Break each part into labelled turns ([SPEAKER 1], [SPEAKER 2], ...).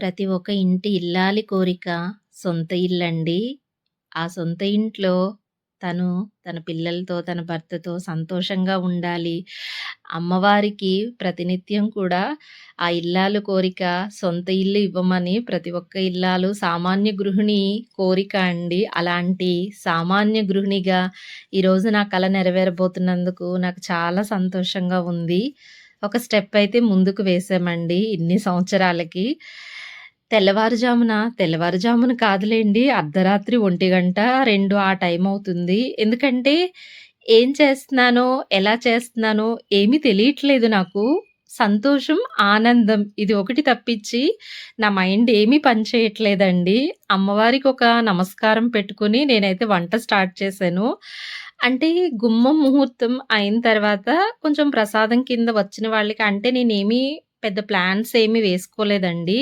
[SPEAKER 1] ప్రతి ఒక్క ఇంటి ఇల్లాలి కోరిక సొంత ఇల్లండి. ఆ సొంత ఇంట్లో తను తన పిల్లలతో, తన భర్తతో సంతోషంగా ఉండాలి. అమ్మవారికి ప్రతినిత్యం కూడా ఆ ఇల్లాలు కోరిక సొంత ఇల్లు ఇవ్వమని ప్రతి ఒక్క ఇల్లాలు సామాన్య గృహిణి కోరిక అండి. అలాంటి సామాన్య గృహిణిగా ఈరోజు నా కళ నెరవేరబోతున్నందుకు నాకు చాలా సంతోషంగా ఉంది. ఒక స్టెప్ అయితే ముందుకు వేసామండి ఇన్ని సంవత్సరాలకి. తెల్లవారుజామున, తెల్లవారుజామున కాదులేండి అర్ధరాత్రి 1:00, 2 ఆ టైం అవుతుంది. ఎందుకంటే ఏం చేస్తున్నానో, ఎలా చేస్తున్నానో ఏమీ తెలియట్లేదు నాకు. సంతోషం, ఆనందం ఇది ఒకటి తప్పించి నా మైండ్ ఏమీ పనిచేయట్లేదండి అమ్మవారికి ఒక నమస్కారం పెట్టుకుని నేనైతే వంట స్టార్ట్ చేశాను. అంటే గుమ్మం ముహూర్తం అయిన తర్వాత కొంచెం ప్రసాదం కింద వచ్చిన వాళ్ళకి అంటే నేనేమి పెద్ద ప్లాన్స్ ఏమి వేసుకోలేదండి.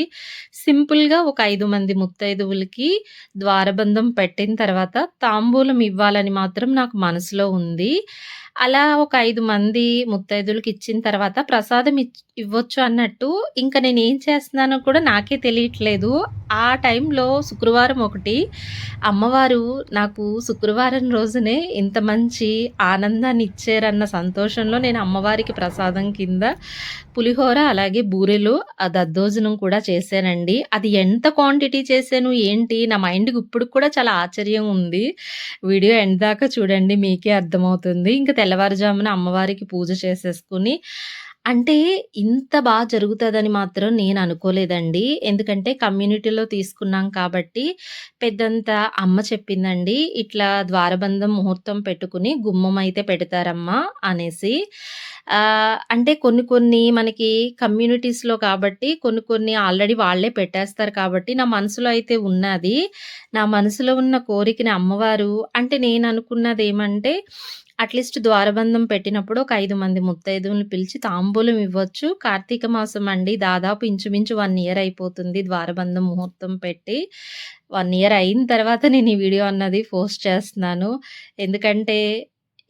[SPEAKER 1] సింపుల్‌గా ఒక ఐదు మంది ముత్తైదువులకి ద్వారబంధం పెట్టిన తర్వాత తాంబూలం ఇవ్వాలని మాత్రం నాకు మనసులో ఉంది. అలా ఒక ఐదు మంది ముత్తైదులకి ఇచ్చిన తర్వాత ప్రసాదం ఇచ్ ఇవ్వచ్చు అన్నట్టు ఇంకా నేను ఏం చేస్తున్నానో కూడా నాకే తెలియట్లేదు. ఆ టైంలో శుక్రవారం ఒకటి అమ్మవారు నాకు శుక్రవారం రోజునే ఇంత మంచి ఆనందాన్ని ఇచ్చారన్న సంతోషంలో నేను అమ్మవారికి ప్రసాదం కింద పులిహోర, అలాగే బూరెలు, ఆ దద్దోజనం కూడా చేశానండి. అది ఎంత క్వాంటిటీ చేశాను, ఏంటి నా మైండ్‌కి ఇప్పుడు కూడా చాలా ఆశ్చర్యం ఉంది. వీడియో ఎండ్ దాకా చూడండి మీకే అర్థమవుతుంది. ఇంకా తెల్లవారుజామున అమ్మవారికి పూజ చేసేసుకొని అంటే ఇంత బాగా జరుగుతుందని మాత్రం నేను అనుకోలేదండి. ఎందుకంటే కమ్యూనిటీలో తీసుకున్నాం కాబట్టి పెద్దంత అమ్మ చెప్పిందండి. ఇట్లా ద్వారబంధం ముహూర్తం పెట్టుకుని గుమ్మం అయితే పెడతారమ్మా అనేసి. అంటే కొన్ని కొన్ని మనకి కమ్యూనిటీస్‌లో కాబట్టి కొన్ని కొన్ని ఆల్రెడీ వాళ్ళే పెట్టేస్తారు కాబట్టి నా మనసులో అయితే ఉన్నది నా మనసులో ఉన్న కోరికని అమ్మవారు అంటే నేను అనుకున్నది ఏమంటే అట్‌లీస్ట్ ద్వారబంధం పెట్టినప్పుడు ఒక ఐదు మంది ముత్తైదువులని పిలిచి తాంబూలం ఇవ్వచ్చు. కార్తీక మాసం అండి. దాదాపు ఇంచుమించు వన్ ఇయర్ అయిపోతుంది ద్వారబంధం ముహూర్తం పెట్టి. వన్ ఇయర్ అయిన తర్వాత నేను ఈ వీడియో అన్నది పోస్ట్ చేస్తున్నాను. ఎందుకంటే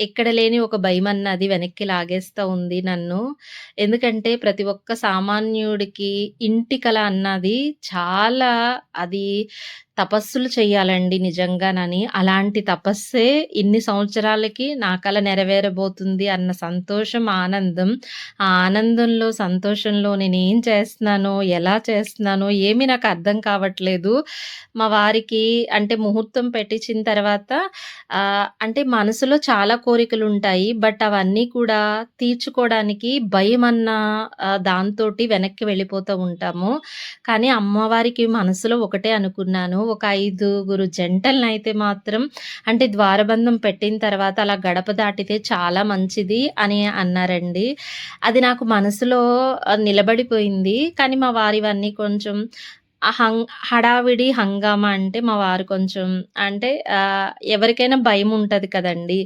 [SPEAKER 1] ఎక్కడ లేని ఒక భయం అన్నది వెనక్కి లాగేస్తూ ఉంది నన్ను. ఎందుకంటే ప్రతి ఒక్క సామాన్యుడికి ఇంటి కల అన్నది చాలా అది తపస్సులు చేయాలండి నిజంగానని. అలాంటి తపస్సే ఇన్ని సంవత్సరాలకి నా కల నెరవేరబోతుంది అన్న సంతోషం, ఆనందం. ఆ ఆనందంలో, సంతోషంలో నేను ఏం చేస్తున్నానో, ఎలా చేస్తున్నానో ఏమీ నాకు అర్థం కావట్లేదు. మా వారికి అంటే ముహూర్తం పెట్టించిన తర్వాత అంటే మనసులో చాలా కోరికలు ఉంటాయి బట్ అవన్నీ కూడా తీర్చుకోవడానికి భయం అన్న దాంతోటి వెనక్కి వెళ్ళిపోతూ ఉంటాము. కానీ అమ్మవారికి మనసులో ఒకటే అనుకున్నాను. ఒక ఐదుగురు జంటలనైతే మాత్రం అంటే ద్వారబంధం పెట్టిన తర్వాత అలా గడప దాటితే చాలా మంచిది అని అన్నారండి. అది నాకు మనసులో నిలబడిపోయింది. కానీ మా వారివన్నీ కొంచెం హంగ్ హం హడావిడి, హంగామా అంటే మా వారు కొంచెం అంటే ఎవరికైనా భయం ఉంటుంది కదండీ!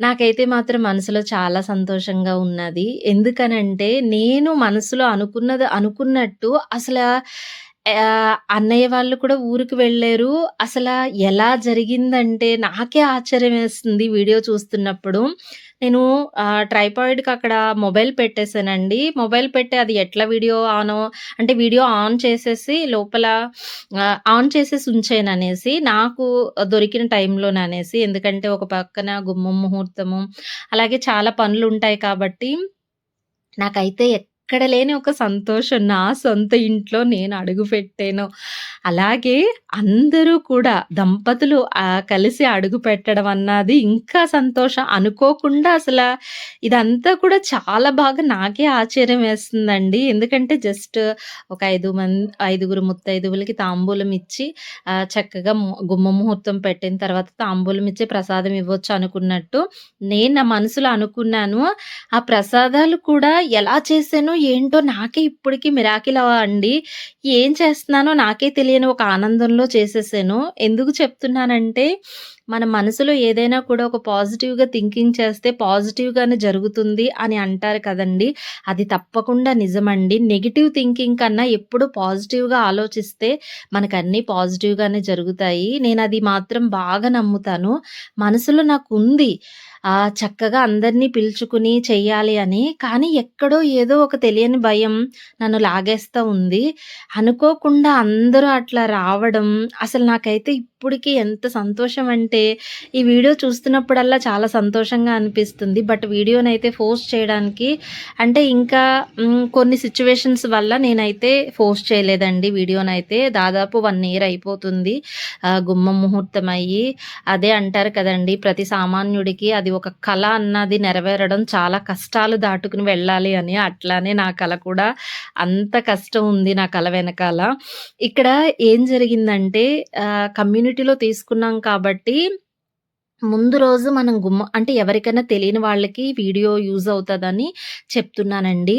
[SPEAKER 1] నాకైతే మాత్రం మనసులో చాలా సంతోషంగా ఉన్నది. ఎందుకనంటే నేను మనసులో అనుకున్నది అనుకున్నట్టు అసలు అన్నయ్య వాళ్ళు కూడా ఊరికి వెళ్ళారు అసలు ఎలా జరిగిందంటే నాకే ఆశ్చర్యమేస్తుంది వీడియో చూస్తున్నప్పుడు. నేను ట్రైపాయిడ్‌కి అక్కడ మొబైల్ పెట్టేసానండి. మొబైల్ పెట్టి అది ఎట్లా వీడియో ఆనో అంటే వీడియో ఆన్ చేసేసి లోపల ఆన్ చేసేసి ఉంచాననేసి నాకు దొరికిన టైంలోననేసి. ఎందుకంటే ఒక పక్కన గుమ్మం ముహూర్తము, అలాగే చాలా పనులు ఉంటాయి కాబట్టి నాకైతే ఎక్కడ లేని ఒక సంతోషం. నా సొంత ఇంట్లో నేను అడుగు పెట్టాను అలాగే అందరూ కూడా దంపతులు కలిసి అడుగు పెట్టడం అన్నది ఇంకా సంతోషం. అనుకోకుండా అసలు ఇదంతా కూడా చాలా బాగా నాకే ఆశ్చర్యం వేస్తుందండి. ఎందుకంటే జస్ట్ ఒక ఐదు మంది ఐదుగురు ముత్తైదువులకి తాంబూలం ఇచ్చి చక్కగా గుమ్మ ముహూర్తం పెట్టిన తర్వాత తాంబూలం ఇచ్చి ప్రసాదం ఇవ్వచ్చు అనుకున్నట్టు నేను నా మనసులో అనుకున్నాను. ఆ ప్రసాదాలు కూడా ఎలా చేశాను ఏంటో నాకే ఇప్పటికి మిరాకిల్ అండి. ఏం చేస్తున్నానో నాకే తెలియని ఒక ఆనందంలో చేసేసాను. ఎందుకు చెప్తున్నానంటే మన మనసులో ఏదైనా కూడా ఒక పాజిటివ్‌గా థింకింగ్ చేస్తే పాజిటివ్‌గానే జరుగుతుంది అని అంటారు కదండీ! అది తప్పకుండా నిజమండి. నెగిటివ్ థింకింగ్ కన్నా ఎప్పుడు పాజిటివ్‌గా ఆలోచిస్తే మనకన్నీ పాజిటివ్‌గానే జరుగుతాయి. నేను అది మాత్రం బాగా నమ్ముతాను. మనసులో నాకుంది. ఉంది చక్కగా అందరినీ పిలుచుకుని చెయ్యాలి అని. కానీ ఎక్కడో ఏదో ఒక తెలియని భయం నన్ను లాగేస్తూ ఉంది. అనుకోకుండా అందరూ అట్లా రావడం అసలు నాకైతే ఇప్పటికి ఎంత సంతోషం అంటే ఈ వీడియో చూస్తున్నప్పుడల్లా చాలా సంతోషంగా అనిపిస్తుంది. బట్ వీడియోనైతే పోస్ట్ చేయడానికి అంటే ఇంకా కొన్ని సిచ్యువేషన్స్ వల్ల నేనైతే ఫోర్స్ చేయలేదండి వీడియోనైతే. దాదాపు వన్ ఇయర్ అయిపోతుంది. గుమ్మ గుమ్మం ముహూర్తం అయ్యి. అదే అంటారు కదండీ! ప్రతి సామాన్యుడికి అది ఒక కళ అన్నది నెరవేరడం చాలా కష్టాలు దాటుకుని వెళ్ళాలి అని. అట్లానే నా కళ కూడా అంత కష్టం ఉంది నా కళ వెనకాల. ఇక్కడ ఏం జరిగిందంటే కమ్యూనిటీ మెజారిటీలో తీసుకున్నాం కాబట్టి ముందు రోజు మనం గుమ్మ అంటే ఎవరికైనా తెలియని వాళ్ళకి వీడియో యూజ్ అవుతుందని చెప్తున్నానండి.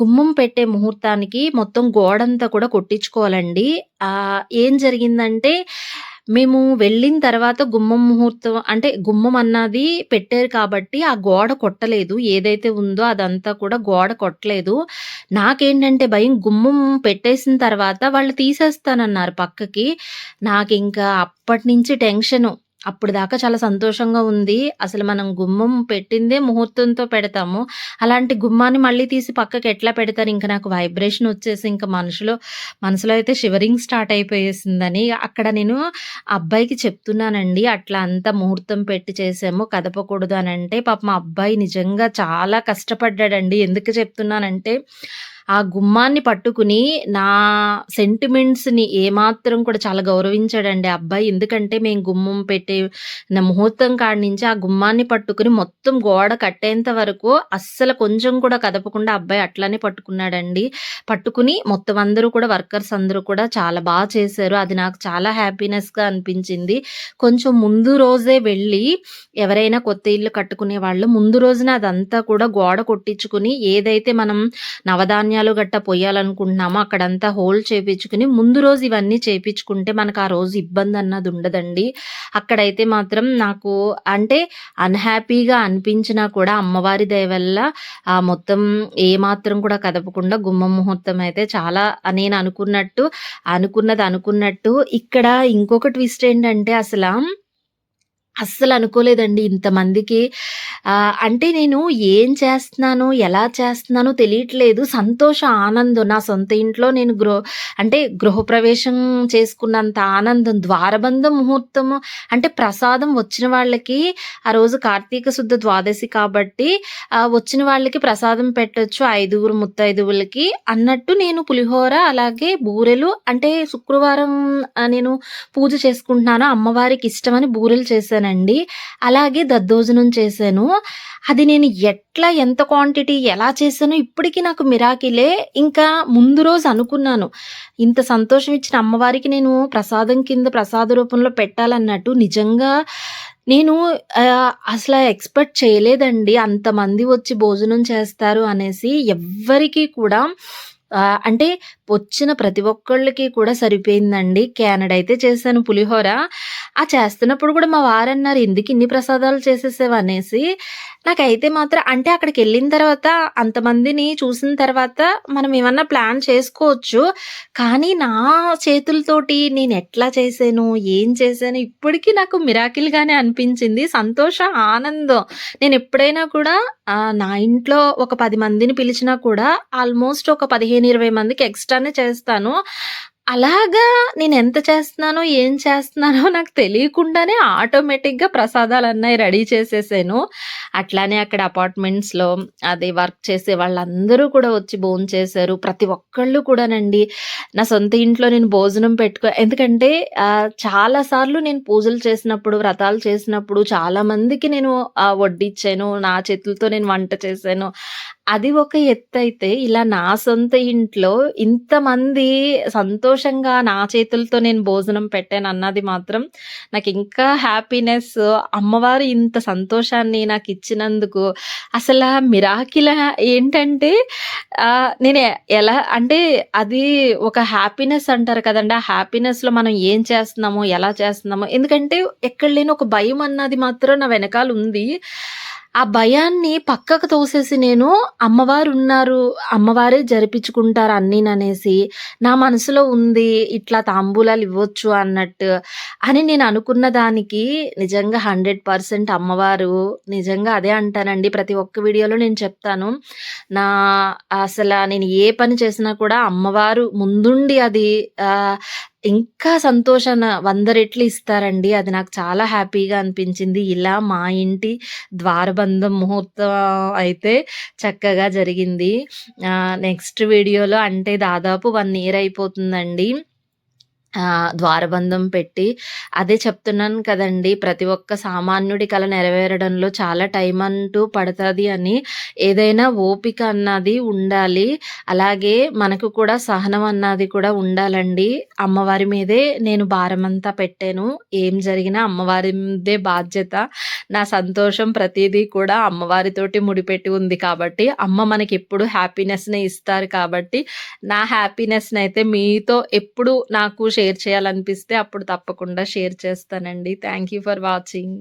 [SPEAKER 1] గుమ్మం పెట్టే ముహూర్తానికి మొత్తం గోడంతా కూడా కొట్టించుకోవాలండి. ఏం జరిగిందంటే మేము వెళ్ళిన తర్వాత గుమ్మం ముహూర్తం అంటే గుమ్మం అన్నది పెట్టారు కాబట్టి ఆ గోడ కొట్టలేదు. ఏదైతే ఉందో అదంతా కూడా గోడ కొట్టలేదు. నాకేంటంటే భయం గుమ్మం పెట్టేసిన తర్వాత వాళ్ళు తీసేస్తానన్నారు పక్కకి. నాకు ఇంకా అప్పటినుంచి టెన్షను. అప్పుడు దాకా చాలా సంతోషంగా ఉంది. అసలు మనం గుమ్మం పెట్టిందే ముహూర్తంతో పెడతాము. అలాంటి గుమ్మాన్ని మళ్ళీ తీసి పక్కకి ఎట్లా పెడతారు? ఇంకా నాకు వైబ్రేషన్ వచ్చేసి ఇంకా మనసులో మనసులో అయితే షివరింగ్ స్టార్ట్ అయిపోయేసిందని అక్కడ నేను ఆ అబ్బాయికి చెప్తున్నానండి. అట్లా అంతా ముహూర్తం పెట్టి చేసాము కదపకూడదు అని అంటే పాపం మా అబ్బాయి నిజంగా చాలా కష్టపడ్డాడండి. ఎందుకు చెప్తున్నానంటే ఆ గుమ్మాన్ని పట్టుకుని నా సెంటిమెంట్స్‌ని ఏమాత్రం కూడా చాలా గౌరవించాడండి ఆ అబ్బాయి. ఎందుకంటే మేము గుమ్మం పెట్టే నా ముహూర్తం కాడి నుంచి ఆ గుమ్మాన్ని పట్టుకుని మొత్తం గోడ కట్టేంత వరకు అస్సలు కొంచెం కూడా కదపకుండా ఆ అబ్బాయి అట్లానే పట్టుకున్నాడండి. పట్టుకుని మొత్తం అందరూ కూడా వర్కర్స్ అందరూ కూడా చాలా బాగా చేశారు. అది నాకు చాలా హ్యాపీనెస్‌గా అనిపించింది. కొంచెం ముందు రోజే వెళ్ళి ఎవరైనా కొత్త ఇల్లు కట్టుకునే వాళ్ళు ముందు రోజున అదంతా కూడా గోడ కొట్టించుకుని ఏదైతే మనం నవధాన్యాలు గట్ట పొయ్యాలనుకుంటున్నామో అక్కడంతా హోల్ చేపించుకుని ముందు రోజు ఇవన్నీ చేపించుకుంటే మనకు ఆ రోజు ఇబ్బంది అన్నది ఉండదండి. అక్కడైతే మాత్రం నాకు అంటే అన్‌హ్యాపీగా అనిపించినా కూడా అమ్మవారి దయ వల్ల ఆ మొత్తం ఏమాత్రం కూడా కదపకుండా గుమ్మం ముహూర్తం అయితే చాలా నేను అనుకున్నట్టు అనుకున్నది అనుకున్నట్టు ఇక్కడ ఇంకొక ట్విస్ట్ ఏంటంటే అసలు అస్సలు అనుకోలేదండి ఇంతమందికి అంటే నేను ఏం చేస్తున్నాను ఎలా చేస్తున్నానో తెలియట్లేదు. సంతోష ఆనందం నా సొంత ఇంట్లో నేను గృహ అంటే గృహప్రవేశం చేసుకున్నంత ఆనందం. ద్వారబంధం ముహూర్తము అంటే ప్రసాదం వచ్చిన వాళ్ళకి ఆ రోజు కార్తీక శుద్ధ ద్వాదశి కాబట్టి వచ్చిన వాళ్ళకి ప్రసాదం పెట్టొచ్చు ఐదుగురు ముత్తైదువులకి అన్నట్టు నేను పులిహోర అలాగే బూరెలు అంటే శుక్రవారం నేను పూజ చేసుకుంటున్నాను. అమ్మవారికి ఇష్టమని బూరెలు చేశాను చేశానండి. అలాగే దద్దోజనం చేశాను. అది నేను ఎట్లా ఎంత క్వాంటిటీ ఎలా చేశానో ఇప్పటికి నాకు మిరాకిలే. ఇంకా ముందు రోజు అనుకున్నాను. ఇంత సంతోషం ఇచ్చిన అమ్మవారికి నేను ప్రసాదం కింద ప్రసాద రూపంలో పెట్టాలన్నట్టు నిజంగా నేను అసలు ఎక్స్‌పెక్ట్ చేయలేదండి. అంతమంది వచ్చి భోజనం చేస్తారు అనేసి. ఎవ్వరికీ కూడా అంటే వచ్చిన ప్రతి ఒక్కళ్ళకి కూడా సరిపోయిందండి. క్యానడైతే చేశాను పులిహోర. ఆ చేస్తున్నప్పుడు కూడా మా వారన్నారు, "ఎందుకు ఇన్ని ప్రసాదాలు చేసేసావు" అనేసి. నాకైతే మాత్రం అంటే అక్కడికి వెళ్ళిన తర్వాత అంతమందిని చూసిన తర్వాత మనం ఏమన్నా ప్లాన్ చేసుకోవచ్చు. కానీ నా చేతులతోటి నేను ఎట్లా చేశాను, ఏం చేశాను ఇప్పటికీ నాకు మిరాకిల్‌గానే అనిపించింది. సంతోషం, ఆనందం. నేను ఎప్పుడైనా కూడా నా ఇంట్లో ఒక పది మందిని పిలిచినా కూడా ఆల్‌మోస్ట్ ఒక 15, 20 మందికి ఎక్స్‌ట్రానే చేస్తాను. అలాగా నేను ఎంత చేస్తున్నానో, ఏం చేస్తున్నానో నాకు తెలియకుండానే ఆటోమేటిక్‌గా ప్రసాదాలు ప్రసాదాలన్నయి రెడీ చేసేసాను. అట్లానే అక్కడ అపార్ట్మెంట్స్‌లో అది వర్క్ చేసే వాళ్ళందరూ కూడా వచ్చి భోంచేశారు. ప్రతి ఒక్కళ్ళు కూడానండి నా సొంత ఇంట్లో నేను భోజనం పెట్టుకో ఎందుకంటే చాలాసార్లు చాలా సార్లు నేను పూజలు చేసినప్పుడు, వ్రతాలు చేసినప్పుడు చాలామందికి నేను వడ్డిచ్చాను. నా చేతులతో నేను వంట చేశాను. అది ఒక ఎత్తయితే ఇలా నా సొంత ఇంట్లో ఇంతమంది సంతోషంగా నా చేతులతో నేను భోజనం పెట్టాను అన్నది మాత్రం నాకు ఇంకా హ్యాపీనెస్. అమ్మవారు ఇంత సంతోషాన్ని నాకు ఇచ్చినందుకు అసలు మిరాకిల ఏంటంటే నేను ఎలా అంటే అది ఒక హ్యాపీనెస్ అంటారు కదండీ! ఆ హ్యాపీనెస్‌లో మనం ఏం చేస్తున్నామో, ఎలా చేస్తున్నాము ఎందుకంటే ఎక్కడ లేని ఒక భయం అన్నది మాత్రం నా వెనకాల ఉంది. ఆ భయాన్ని పక్కకు తోసేసి నేను అమ్మవారు ఉన్నారు అమ్మవారే జరిపించుకుంటారు అన్నీననేసి నా మనసులో ఉంది ఇట్లా తాంబూలాలు ఇవ్వచ్చు అన్నట్టు అని నేను అనుకున్న దానికి నిజంగా 100% అమ్మవారు నిజంగా అదే అంటానండి. ప్రతి ఒక్క వీడియోలో నేను చెప్తాను. నా అసలు నేను ఏ పని చేసినా కూడా అమ్మవారు ముందుండి అది ఇంకా సంతోషాన వంద రెట్లు ఇస్తారండి. అది నాకు చాలా హ్యాపీగా అనిపించింది. ఇలా మా ఇంటి ద్వారబంధం ముహూర్తం అయితే చక్కగా జరిగింది. నెక్స్ట్ వీడియోలో అంటే దాదాపు వన్ ఇయర్ అయిపోతుందండి. ద్వారబంధం పెట్టి అదే చెప్తున్నాను కదండీ! ప్రతి ఒక్క సామాన్యుడి కళ నెరవేరడంలో చాలా టైం అంటూ పడుతుంది అని. ఏదైనా ఓపిక అన్నది ఉండాలి. అలాగే మనకు కూడా సహనం అన్నది కూడా ఉండాలండి. అమ్మవారి మీదే నేను భారమంతా పెట్టాను. ఏం జరిగినా అమ్మవారిదే బాధ్యత. నా సంతోషం ప్రతిదీ కూడా అమ్మవారితోటి ముడిపెట్టి ఉంది కాబట్టి, అమ్మ మనకెప్పుడు హ్యాపీనెస్‌నే ఇస్తారు కాబట్టి, నా హ్యాపీనెస్ని అయితే మీతో ఎప్పుడు నాకు షేర్ షేర్ చేయాలనిపిస్తే అప్పుడు తప్పకుండా షేర్ చేస్తానండి. Thank you for watching.